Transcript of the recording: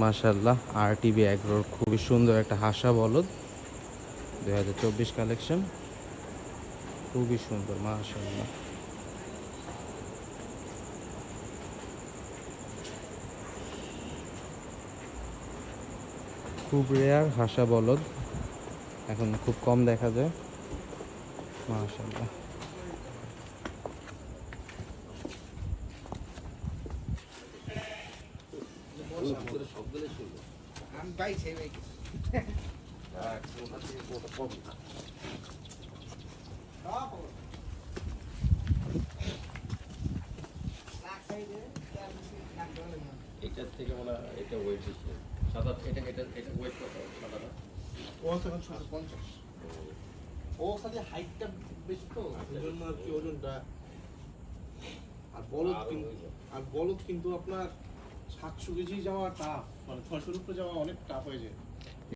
মাশাল্লাহ আর টিভি অ্যাগ্রোর খুবই সুন্দর একটা হাসা বলদ, দুই হাজার চব্বিশ কালেকশন খুবই সুন্দর মাশাল্লাহ খুব রেয়ার হাসা বলদ, এখন খুব কম দেখা যায় মাশাল্লাহ এটার থেকে মনে হয় এটা ওয়েট বেশি। সাদা এটা এটা এটা ওয়েট কত সাদাটা? ও পঞ্চাশ। ও। খালি হাইটটা বেশি তো। আর কি ওজনটা আর বলদ কিন্তু আর বলদ কিন্তু আপনার সাতশো কেজি যাওয়া টাফ মানে ছয়শোর উপরে যাওয়া অনেক টাফ হয়ে যায়।